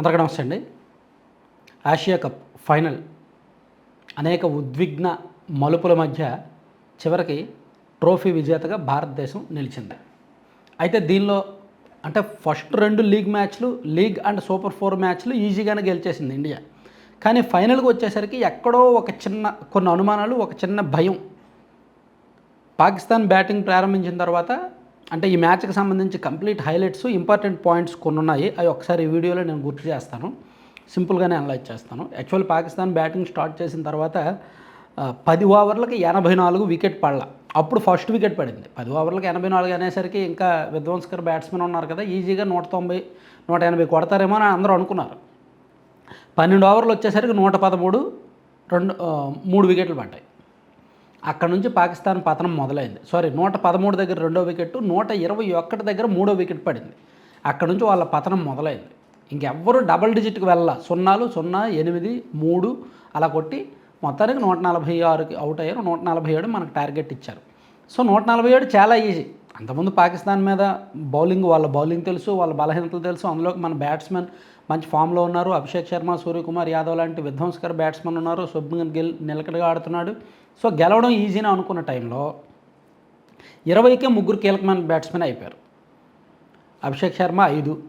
అందరికీ నమస్తే అండి ఆసియా కప్ ఫైనల్ అనేక ఉద్విగ్న మలుపుల మధ్య చివరికి ట్రోఫీ విజేతగా భారతదేశం నిలిచింది. అయితే దీనిలో అంటే ఫస్ట్ రెండు లీగ్ మ్యాచ్లు లీగ్ అండ్ సూపర్ ఫోర్ మ్యాచ్లు ఈజీగానే గెలిచేసింది ఇండియా. కానీ ఫైనల్కి వచ్చేసరికి ఎక్కడో ఒక చిన్న కొన్ని అనుమానాలు ఒక చిన్న భయం. పాకిస్తాన్ బ్యాటింగ్ ప్రారంభించిన తర్వాత అంటే ఈ మ్యాచ్కి సంబంధించి కంప్లీట్ హైలైట్స్ ఇంపార్టెంట్ పాయింట్స్ కొన్ని ఉన్నాయి అవి ఒకసారి ఈ వీడియోలో నేను గుర్తు చేస్తాను. సింపుల్గానే అనలైజ్ చేస్తాను. యాక్చువల్ పాకిస్తాన్ బ్యాటింగ్ స్టార్ట్ చేసిన తర్వాత పది ఓవర్లకి ఎనభై నాలుగు వికెట్ పడల. అప్పుడు ఫస్ట్ వికెట్ పడింది. పది ఓవర్లకి ఎనభై నాలుగు అనేసరికి ఇంకా విధ్వంస్కర్ బ్యాట్స్మెన్ ఉన్నారు కదా ఈజీగా నూట తొంభై నూట ఎనభై కొడతారేమో అని అందరూ అనుకున్నారు. పన్నెండు ఓవర్లు వచ్చేసరికి నూట పదమూడు రెండు మూడు వికెట్లు పడ్డాయి. అక్కడ నుంచి పాకిస్తాన్ పతనం మొదలైంది. సారీ నూట పదమూడు దగ్గర రెండో వికెట్ నూట ఇరవై ఒక్కటి దగ్గర మూడో వికెట్ పడింది. అక్కడ నుంచి వాళ్ళ పతనం మొదలైంది. ఇంకెవ్వరూ డబల్ డిజిట్కి వెళ్ళాల. సున్నాలు సున్నా ఎనిమిది మూడు అలా కొట్టి మొత్తానికి నూట నలభై ఆరుకి అవుట్ అయ్యారు. నూట నలభై ఏడు మనకు టార్గెట్ ఇచ్చారు. సో నూట నలభై ఏడు చాలా ఈజీ. అంతకుముందు పాకిస్తాన్ మీద బౌలింగ్ వాళ్ళ బౌలింగ్ తెలుసు వాళ్ళ బలహీనతలు తెలుసు. అందులోకి మన బ్యాట్స్మెన్ మంచి ఫామ్లో ఉన్నారు. అభిషేక్ శర్మ సూర్యకుమార్ యాదవ్ లాంటి విధ్వంసకర బ్యాట్స్మెన్ ఉన్నారు. శుభ్మన్ గిల్ నిలకడగా ఆడుతున్నాడు. సో గెలవడం ఈజీని అనుకున్న టైంలో ఇరవైకే ముగ్గురు కీలకమైన బ్యాట్స్మెన్ అయిపోయారు. అభిషేక్ శర్మ ఐదు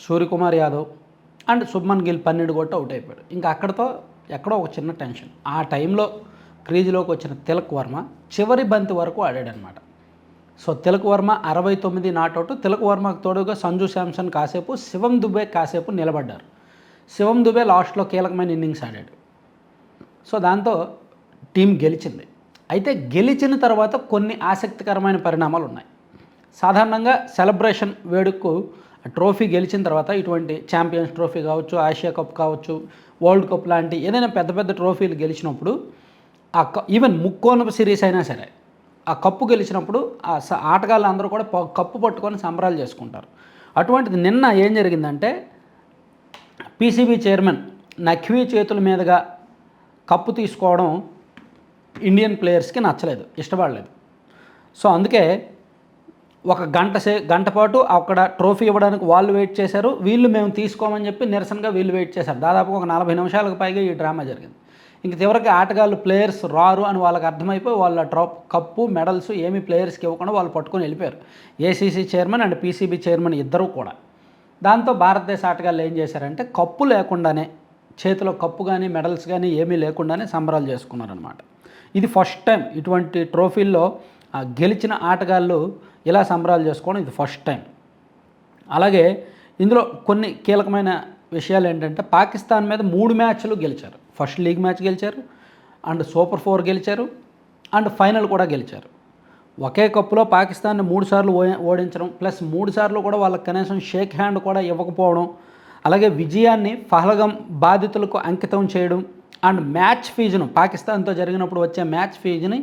సూర్యకుమార్ యాదవ్ అండ్ శుభ్మన్ గిల్ పన్నెండు కొట్టి అవుట్ అయిపోయాడు. ఇంకా అక్కడతో ఎక్కడో ఒక చిన్న టెన్షన్. ఆ టైంలో క్రీజులోకి వచ్చిన తిలక్ వర్మ చివరి బంతి వరకు ఆడాడనమాట సో తిలక్ వర్మ అరవై తొమ్మిది నాటౌట్ తిలక్ వర్మకు తోడుగా సంజు శాంసన్ కాసేపు శివం దుబే కాసేపు నిలబడ్డారు. శివం దుబే లాస్ట్లో కీలకమైన ఇన్నింగ్స్ ఆడాడు. సో దాంతో టీం గెలిచింది. అయితే గెలిచిన తర్వాత కొన్ని ఆసక్తికరమైన పరిణామాలు ఉన్నాయి. సాధారణంగా సెలబ్రేషన్ వేడుకకు ట్రోఫీ గెలిచిన తర్వాత ఇటువంటి ఛాంపియన్స్ ట్రోఫీ కావచ్చు ఆసియా కప్ కావచ్చు వరల్డ్ కప్ లాంటి ఏదైనా పెద్ద పెద్ద ట్రోఫీలు గెలిచినప్పుడు ఆ క- ఈవెన్ ముక్కోనపు సిరీస్ అయినా సరే ఆ కప్పు గెలిచినప్పుడు ఆ స- ఆటగాళ్ళు అందరూ కూడా ప- కప్పు పట్టుకొని సంబరాలు చేసుకుంటారు. అటువంటిది నిన్న ఏం జరిగిందంటే పీసీబీ చైర్మన్ నఖ్వీ చేతుల మీదుగా కప్పు తీసుకోవడం ఇండియన్ ప్లేయర్స్కి నచ్చలేదు ఇష్టపడలేదు. సో అందుకే ఒక గంట సే గంట పాటు అక్కడ ట్రోఫీ ఇవ్వడానికి వాళ్ళు వెయిట్ చేశారు వీళ్ళు మేము తీసుకోమని చెప్పి నిరసనగా వీళ్ళు వెయిట్ చేశారు. దాదాపు ఒక నలభై నిమిషాలకు పైగా ఈ డ్రామా జరిగింది. ఇంక చివరికి ఆటగాళ్ళు ప్లేయర్స్ రారు అని వాళ్ళకి అర్థమైపోయి వాళ్ళ ట్రాప్ కప్పు మెడల్స్ ఏమీ ప్లేయర్స్కి ఇవ్వకుండా వాళ్ళు పట్టుకొని వెళ్ళిపోయారు. ACC chairman and PCB chairman ఇద్దరూ కూడా. దాంతో భారతదేశ ఆటగాళ్ళు ఏం చేశారంటే కప్పు లేకుండానే చేతిలో కప్పు కానీ మెడల్స్ కానీ ఏమీ లేకుండానే సంబరాలు చేసుకున్నారనమాట ఇది ఫస్ట్ టైం ఇటువంటి ట్రోఫీల్లో గెలిచిన ఆటగాళ్ళు ఇలా సంబరాలు చేసుకోవడం ఇది ఫస్ట్ టైం. అలాగే ఇందులో కొన్ని కీలకమైన విషయాలు ఏంటంటే పాకిస్తాన్ మీద మూడు మ్యాచ్లు గెలిచారు. ఫస్ట్ లీగ్ మ్యాచ్ గెలిచారు అండ్ సూపర్ ఫోర్ గెలిచారు అండ్ ఫైనల్ కూడా గెలిచారు. ఒకే కప్పులో పాకిస్తాన్ని మూడు సార్లు ఓడించడం ప్లస్ మూడు సార్లు కూడా వాళ్ళకి కనీసం షేక్ హ్యాండ్ కూడా ఇవ్వకపోవడం అలాగే విజయాన్ని ఫహలగం బాధితులకు అంకితం చేయడం అండ్ మ్యాచ్ ఫీజును పాకిస్తాన్తో జరిగినప్పుడు వచ్చే మ్యాచ్ ఫీజుని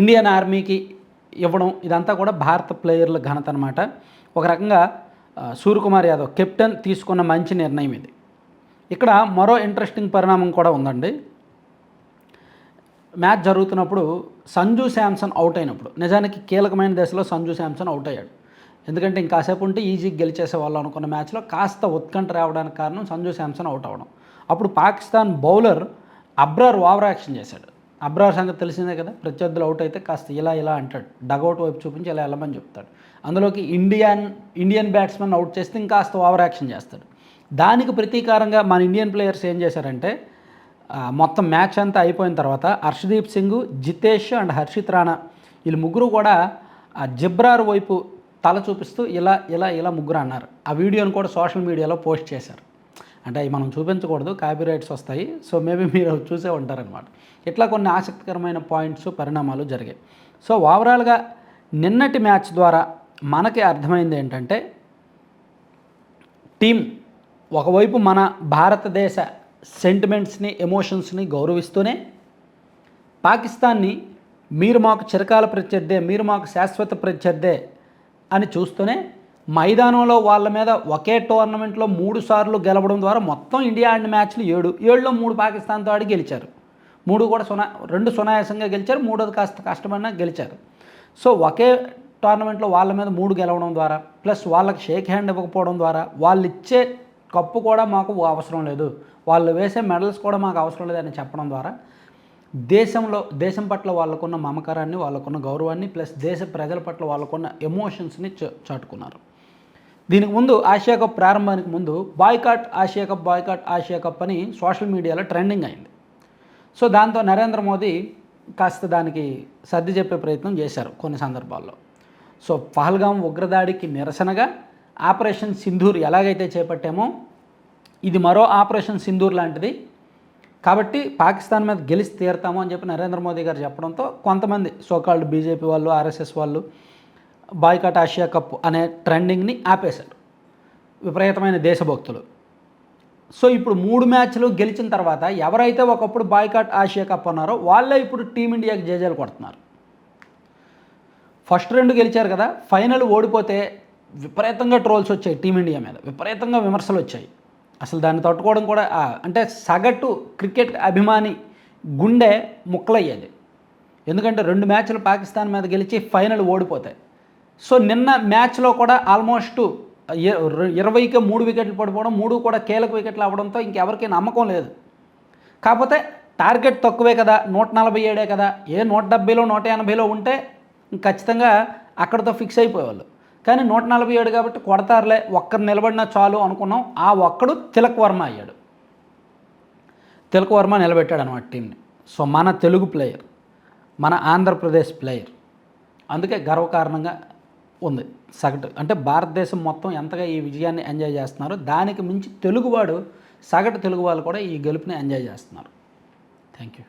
ఇండియన్ ఆర్మీకి ఇవ్వడం ఇదంతా కూడా భారత ప్లేయర్ల ఘనత అనమాట ఒక రకంగా సూర్యకుమార్ యాదవ్ కెప్టెన్ తీసుకున్న మంచి నిర్ణయం ఇది. ఇక్కడ మరో ఇంట్రెస్టింగ్ పరిణామం కూడా ఉందండి. మ్యాచ్ జరుగుతున్నప్పుడు సంజు శాంసన్ అవుట్ అయినప్పుడు నిజానికి కీలకమైన దశలో సంజు శాంసన్ అవుట్ అయ్యాడు. ఎందుకంటే ఇంకాసేపు ఉంటే ఈజీ గెలిచేసే వాళ్ళు అనుకున్న మ్యాచ్లో కాస్త ఉత్కంఠ రావడానికి కారణం సంజు శాంసన్ అవుట్ అవ్వడం. అప్పుడు Pakistan bowler Abrar over action చేశాడు. అబ్రార్ సంగతి తెలిసిందే కదా ప్రత్యర్థులు అవుట్ అయితే కాస్త ఇలా ఇలా అంటాడు. డగౌట్ వైపు చూపించి ఇలా వెళ్ళమని చెప్తాడు. అందులోకి ఇండియన్ ఇండియన్ బ్యాట్స్మెన్ అవుట్ చేస్తే ఇంకాస్త ఓవర్ యాక్షన్ చేస్తాడు. దానికి ప్రతీకారంగా మన ఇండియన్ ప్లేయర్స్ ఏం చేశారంటే మొత్తం మ్యాచ్ అంతా అయిపోయిన తర్వాత హర్షదీప్ సింగ్ జితేష్ అండ్ హర్షిత్ రాణా వీళ్ళు ముగ్గురు కూడా ఆ జిబ్రార్ వైపు తల చూపిస్తూ ఇలా ఇలా ఇలా ముగ్గురు అన్నారు. ఆ వీడియోని కూడా సోషల్ మీడియాలో పోస్ట్ చేశారు. అంటే అవి మనం చూపించకూడదు కాపీరైట్స్ వస్తాయి సో మేబీ మీరు చూసే ఉంటారనమాట ఇట్లా కొన్ని ఆసక్తికరమైన పాయింట్స్ పరిణామాలు జరిగాయి. సో ఓవరాల్గా నిన్నటి మ్యాచ్ ద్వారా మనకి అర్థమైంది ఏంటంటే టీం ఒకవైపు మన భారతదేశ సెంటిమెంట్స్ని ఎమోషన్స్ని గౌరవిస్తూనే పాకిస్తాన్ని మీరు మాకు చిరకాల ప్రత్యర్థే మీరు మాకు శాశ్వత ప్రత్యర్థే అని చూస్తూనే మైదానంలో వాళ్ళ మీద ఒకే టోర్నమెంట్లో మూడు సార్లు గెలవడం ద్వారా మొత్తం ఇండియా ఆడిన మ్యాచ్లు ఏడు ఏడులో మూడు పాకిస్తాన్తో ఆడి గెలిచారు. మూడు కూడా సునా రెండు సునాయాసంగా గెలిచారు మూడోది కాస్త కష్టమైనా గెలిచారు. సో ఒకే టోర్నమెంట్లో వాళ్ళ మీద మూడు గెలవడం ద్వారా ప్లస్ వాళ్ళకి షేక్ హ్యాండ్ ఇవ్వకపోవడం ద్వారా వాళ్ళు ఇచ్చే కప్పు కూడా మాకు అవసరం లేదు. వాళ్ళు వేసే మెడల్స్ కూడా మాకు అవసరం లేదని చెప్పడం ద్వారా దేశంలో దేశం పట్ల వాళ్ళకున్న మమకారాన్ని వాళ్ళకున్న గౌరవాన్ని ప్లస్ దేశ ప్రజల పట్ల వాళ్ళకున్న ఎమోషన్స్ని చాటుకున్నారు. దీనికి ముందు ఆసియా కప్ ప్రారంభానికి ముందు boycott Asia cup boycott Asia cup అని సోషల్ మీడియాలో ట్రెండింగ్ అయింది. సో దాంతో నరేంద్ర మోదీ కాస్త దానికి సర్ది చెప్పే ప్రయత్నం చేశారు కొన్ని సందర్భాల్లో. సో పహల్గాం ఉగ్రదాడికి నిరసనగా ఆపరేషన్ సింధూర్ ఎలాగైతే చేపట్టామో ఇది మరో ఆపరేషన్ సింధూర్ లాంటిది. కాబట్టి పాకిస్తాన్ మీద గెలిచి తీరుతాము అని చెప్పి నరేంద్ర మోదీ గారు చెప్పడంతో కొంతమంది సోకాల్డ్ బీజేపీ వాళ్ళు ఆర్ఎస్ఎస్ వాళ్ళు బాయ్కాట్ ఆసియా కప్ అనే ట్రెండింగ్ని ఆపేశారు. విపరీతమైన దేశభక్తులు. సో ఇప్పుడు మూడు మ్యాచ్లు గెలిచిన తర్వాత ఎవరైతే ఒకప్పుడు బాయ్కాట్ ఆసియా కప్ అన్నారో వాళ్ళే ఇప్పుడు టీమిండియాకి జేజాలు కొడుతున్నారు. ఫస్ట్ రెండు గెలిచారు కదా ఫైనల్ ఓడిపోతే విపరీతంగా ట్రోల్స్ వచ్చాయి టీమిండియా మీద. విపరీతంగా విమర్శలు వచ్చాయి. అసలు దాన్ని తట్టుకోవడం కూడా అంటే సగటు క్రికెట్ అభిమాని గుండె ముక్కలయ్యేది. ఎందుకంటే రెండు మ్యాచ్లు పాకిస్తాన్ మీద గెలిచి ఫైనల్ ఓడిపోతాయి. సో నిన్న మ్యాచ్లో కూడా ఆల్మోస్ట్ ఇరవైకి మూడు వికెట్లు పడిపోవడం మూడు కూడా కీలక వికెట్లు అవ్వడంతో ఇంకెవరికి నమ్మకం లేదు. కాకపోతే టార్గెట్ తక్కువే కదా నూట నలభై ఏడే కదా ఏ నూట డెబ్బైలో నూట ఎనభైలో ఉంటే ఖచ్చితంగా అక్కడితో ఫిక్స్ అయిపోయేవాళ్ళు. కానీ నూట నలభై ఏడు కాబట్టి కొడతారులే ఒక్కరు నిలబడినా చాలు అనుకున్నాం. ఆ ఒక్కడు తిలక్ వర్మ అయ్యాడు. తిలక్ వర్మ నిలబెట్టాడు అనమాట టీంని. సో మన తెలుగు ప్లేయర్ మన ఆంధ్రప్రదేశ్ ప్లేయర్ అందుకే గర్వకారణంగా ఉంది. సగటు అంటే భారతదేశం మొత్తం ఎంతగా ఈ విజయాన్ని ఎంజాయ్ చేస్తున్నారో దానికి మించి తెలుగువాడు సగటు తెలుగు వాళ్ళు కూడా ఈ గెలుపుని ఎంజాయ్ చేస్తున్నారు. Thank you